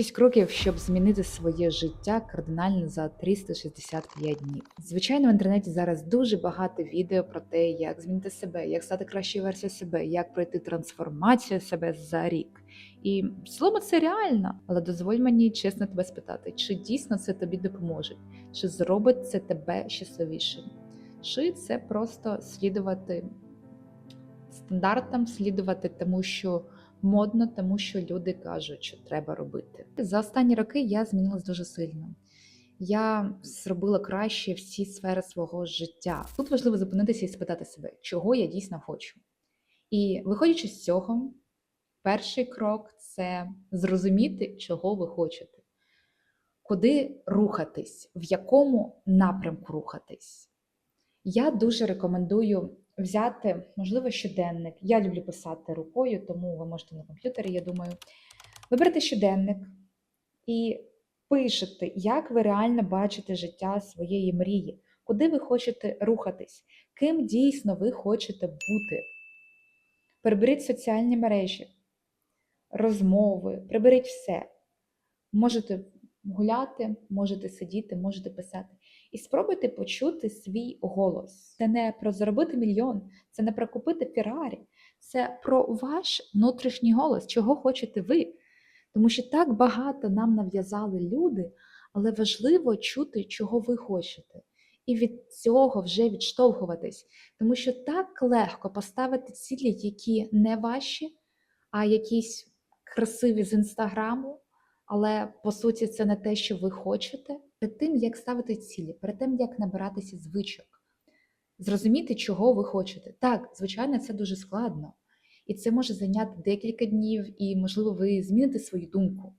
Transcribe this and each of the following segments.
Шість кроків, щоб змінити своє життя кардинально за 365 днів. Звичайно, в інтернеті зараз дуже багато відео про те, як змінити себе, як стати кращою версією себе, як пройти трансформацію себе за рік. І в цілому це реально, але дозволь мені чесно тебе спитати, чи дійсно це тобі допоможе, чи зробить це тебе щасливішим, чи це просто слідувати стандартам, слідувати тому, що модно, тому що люди кажуть, що треба робити. За останні роки я змінилась дуже сильно. Я зробила краще всі сфери свого життя. Тут важливо зупинитися і спитати себе, чого я дійсно хочу. І виходячи з цього, перший крок це зрозуміти, чого ви хочете, куди рухатись, в якому напрямку рухатись. Я дуже рекомендую взяти, можливо, щоденник. Я люблю писати рукою, тому ви можете на комп'ютері, я думаю. Виберете щоденник і пишете, як ви реально бачите життя своєї мрії, куди ви хочете рухатись, ким дійсно ви хочете бути. Приберіть соціальні мережі, розмови, приберіть все. Можете гуляти, можете сидіти, можете писати. І спробуйте почути свій голос. Це не про заробити мільйон, це не про купити Феррарі, це про ваш внутрішній голос, чого хочете ви. Тому що так багато нам нав'язали люди, але важливо чути, чого ви хочете. І від цього вже відштовхуватись. Тому що так легко поставити цілі, які не ваші, а якісь красиві з інстаграму, але по суті це не те, що ви хочете. Перед тим, як ставити цілі, перед тим, як набиратися звичок, зрозуміти, чого ви хочете. Так, звичайно, це дуже складно. І це може зайняти декілька днів, і, можливо, ви зміните свою думку.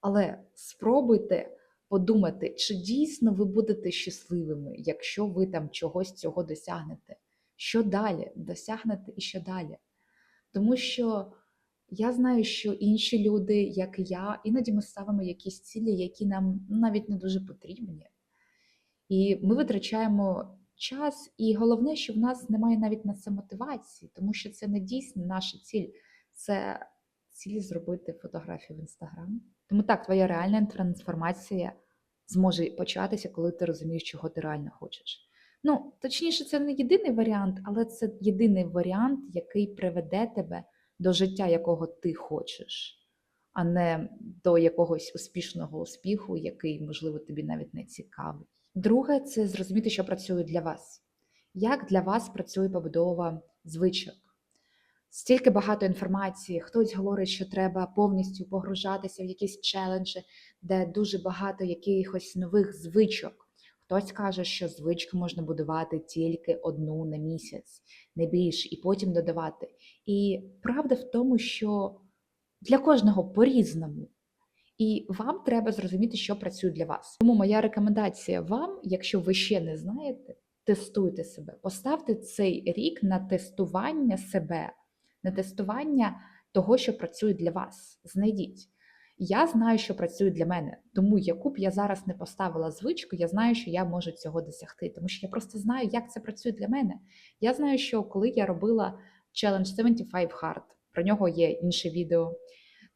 Але спробуйте подумати, чи дійсно ви будете щасливими, якщо ви там чогось цього досягнете. Що далі? Досягнете і що далі? Тому що я знаю, що інші люди, як і я, іноді ми ставимо якісь цілі, які нам навіть не дуже потрібні. І ми витрачаємо час, і головне, що в нас немає навіть на це мотивації, тому що це не дійсно наша ціль, це ціль зробити фотографію в інстаграм. Тому так, твоя реальна трансформація зможе початися, коли ти розумієш, чого ти реально хочеш. Ну, точніше, це не єдиний варіант, але це єдиний варіант, який приведе тебе до життя, якого ти хочеш, а не до якогось успішного успіху, який, можливо, тобі навіть не цікавий. Друге, це зрозуміти, що працює для вас. Як для вас працює побудова звичок? Стільки багато інформації, хтось говорить, що треба повністю погружатися в якісь челенджі, де дуже багато якихось нових звичок. Хтось каже, що звички можна будувати тільки одну на місяць, не більше, і потім додавати. І правда в тому, що для кожного по-різному. І вам треба зрозуміти, що працює для вас. Тому моя рекомендація вам, якщо ви ще не знаєте, тестуйте себе. Поставте цей рік на тестування себе, на тестування того, що працює для вас. Знайдіть. Я знаю, що працює для мене, тому яку б я зараз не поставила звичку, я знаю, що я можу цього досягти, тому що я просто знаю, як це працює для мене. Я знаю, що коли я робила Challenge 75 Hard, про нього є інше відео.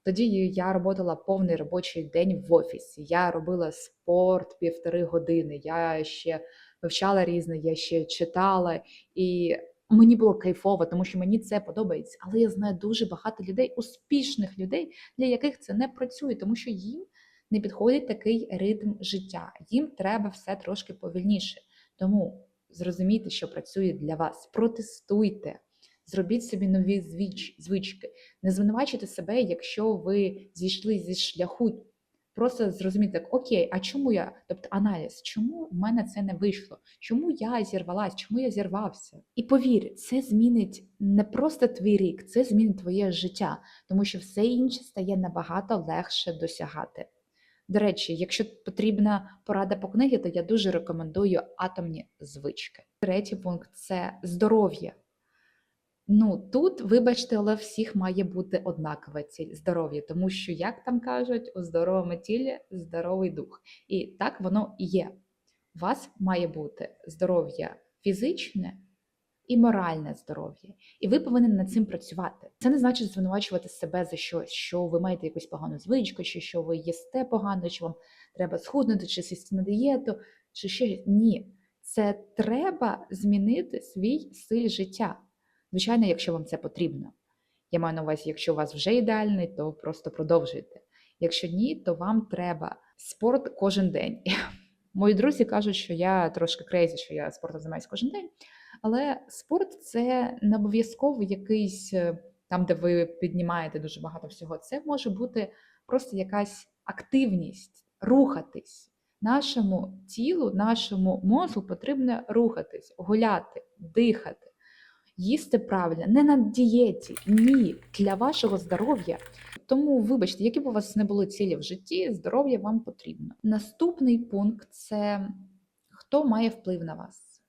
Тоді я робила повний робочий день в офісі. Я робила спорт півтори години. Я ще вивчала різне, я ще читала, і мені було кайфово, тому що мені це подобається. Але я знаю дуже багато людей, успішних людей, для яких це не працює, тому що їм не підходить такий ритм життя. Їм треба все трошки повільніше. Тому зрозумійте, що працює для вас. Протестуйте. Зробіть собі нові звич, звички. Не звинувачуйте себе, якщо ви зійшли зі шляху. Просто зрозумійте, так, окей, а чому я? Тобто аналіз, чому в мене це не вийшло? Чому я зірвалась, чому я зірвався? І повір, це змінить не просто твій рік, це змінить твоє життя, тому що все інше стає набагато легше досягати. До речі, якщо потрібна порада по книгі, то я дуже рекомендую атомні звички. Третій пункт це здоров'я. Ну, тут, вибачте, але всіх має бути однакова ціль здоров'я, тому що, як там кажуть, у здоровому тілі здоровий дух. І так воно і є. У вас має бути здоров'я фізичне, і моральне здоров'я. І ви повинні над цим працювати. Це не значить звинувачувати себе за щось, що ви маєте якусь погану звичку, чи що ви їсте погано, чи вам треба схуднути, чи сісти на дієту, чи ще ні. Це треба змінити свій стиль життя. Звичайно, якщо вам це потрібно. Я маю на увазі, якщо у вас вже ідеальний, то просто продовжуйте. Якщо ні, то вам треба спорт кожен день. Мої друзі кажуть, що я трошки крейзі, що я спортом займаюся кожен день. Але спорт це не обов'язково якийсь е, там, де ви піднімаєте дуже багато всього. Це може бути просто якась активність, рухатись. Нашому тілу, нашому мозку потрібно рухатись, гуляти, дихати, їсти правильно, не на дієті, ні, для вашого здоров'я. Тому, вибачте, які б у вас не були цілі в житті, здоров'я вам потрібно. Наступний пункт це хто має вплив на вас.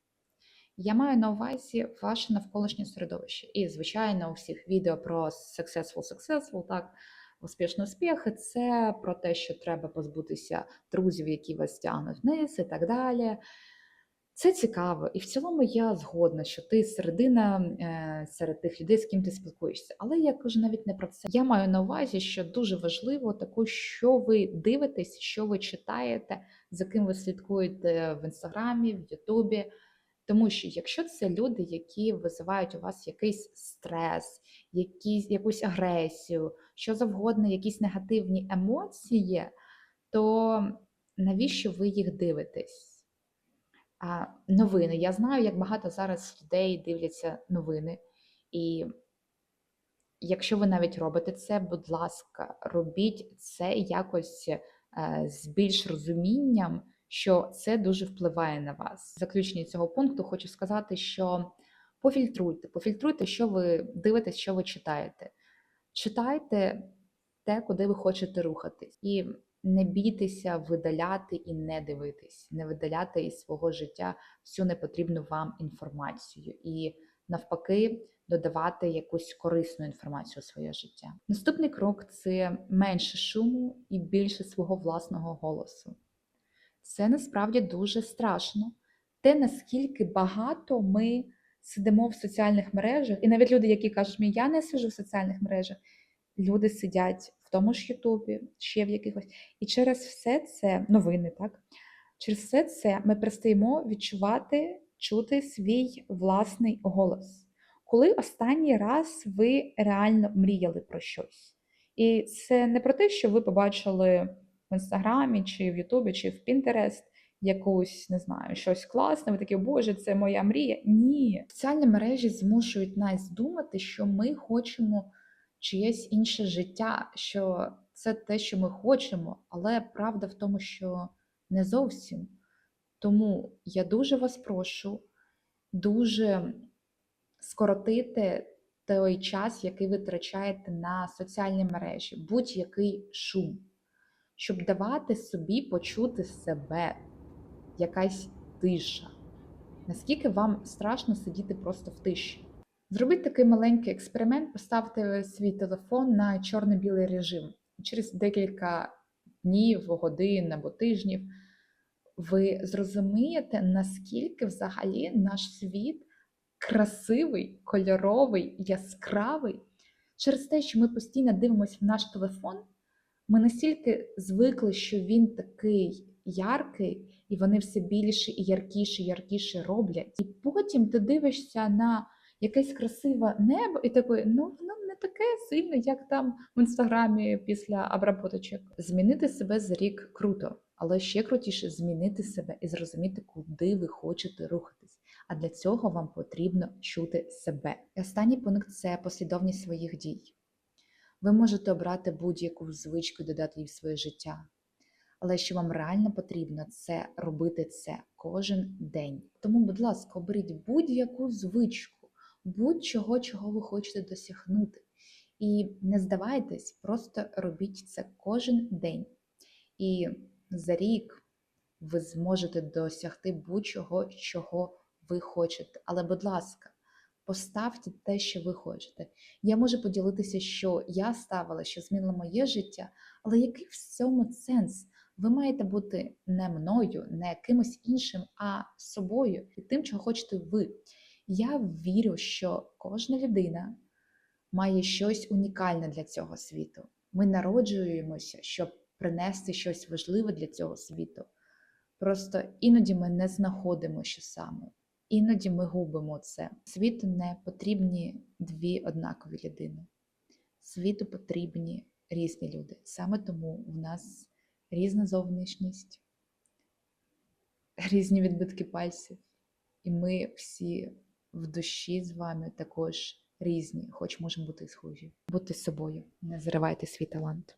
Я маю на увазі ваше навколишнє середовище. І, звичайно, у всіх відео про successful successful, так, успішний успіх, це про те, що треба позбутися друзів, які вас тягнуть вниз і так далі. Це цікаво, і в цілому я згодна, що ти середина е, серед тих людей, з ким ти спілкуєшся. Але я кажу навіть не про це. Я маю на увазі, що дуже важливо таку, що ви дивитесь, що ви читаєте, за ким ви слідкуєте в інстаграмі, в Ютубі. Тому що якщо це люди, які визивають у вас якийсь стрес, якісь, якусь агресію, що завгодно, якісь негативні емоції, то навіщо ви їх дивитесь? Новини. Я знаю, як багато зараз людей дивляться новини. І якщо ви навіть робите це, будь ласка, робіть це якось е, з більш розумінням, що це дуже впливає на вас. В заключенні цього пункту хочу сказати, що пофільтруйте, пофільтруйте, що ви дивитесь, що ви читаєте. Читайте те, куди ви хочете рухатись. І не бійтеся видаляти і не дивитись, не видаляти із свого життя всю непотрібну вам інформацію і навпаки додавати якусь корисну інформацію у своє життя. Наступний крок це менше шуму і більше свого власного голосу. Це насправді дуже страшно. Те, наскільки багато ми сидимо в соціальних мережах, і навіть люди, які кажуть, мені я не сиджу в соціальних мережах, люди сидять тому ж Ютубі, ще в якихось. І через все це новини, так? Через все це ми перестаємо відчувати, чути свій власний голос. Коли останній раз ви реально мріяли про щось. І це не про те, що ви побачили в інстаграмі, чи в Ютубі, чи в Пінтерест якусь, не знаю, щось класне, ви такі, боже, це моя мрія. Ні. Соціальні мережі змушують нас думати, що ми хочемо чиєсь інше життя, що це те, що ми хочемо, але правда в тому, що не зовсім. Тому я дуже вас прошу дуже скоротити той час, який ви витрачаєте на соціальні мережі, будь-який шум, щоб давати собі почути себе, якась тиша. Наскільки вам страшно сидіти просто в тиші? Зробіть такий маленький експеримент, поставте свій телефон на чорно-білий режим. Через декілька днів, годин або тижнів ви зрозумієте, наскільки взагалі наш світ красивий, кольоровий, яскравий. Через те, що ми постійно дивимося в наш телефон, ми настільки звикли, що він такий яркий, і вони все більше і яркіше, яркіше роблять. І потім ти дивишся на якесь красиве небо, і такий, ну воно не таке сильне, як там в інстаграмі після обработочок. Змінити себе за рік круто, але ще крутіше змінити себе і зрозуміти, куди ви хочете рухатись. А для цього вам потрібно чути себе. І останній пункт це послідовність своїх дій. Ви можете обрати будь-яку звичку і додати її в своє життя. Але що вам реально потрібно, це робити це кожен день. Тому, будь ласка, оберіть будь-яку звичку, будь-чого, чого ви хочете досягнути. І не здавайтесь, просто робіть це кожен день. І за рік ви зможете досягти будь-чого, чого ви хочете. Але, будь ласка, поставте те, що ви хочете. Я можу поділитися, що я ставила, що змінило моє життя, але який в цьому сенс? Ви маєте бути не мною, не кимось іншим, а собою і тим, чого хочете ви. Я вірю, що кожна людина має щось унікальне для цього світу. Ми народжуємося, щоб принести щось важливе для цього світу. Просто іноді ми не знаходимо, що саме. Іноді ми губимо це. Світу не потрібні дві однакові людини. Світу потрібні різні люди. Саме тому в нас різна зовнішність, різні відбитки пальців. І ми всі в душі з вами також різні, хоч можемо бути схожі. Бути собою, не зривайте свій талант.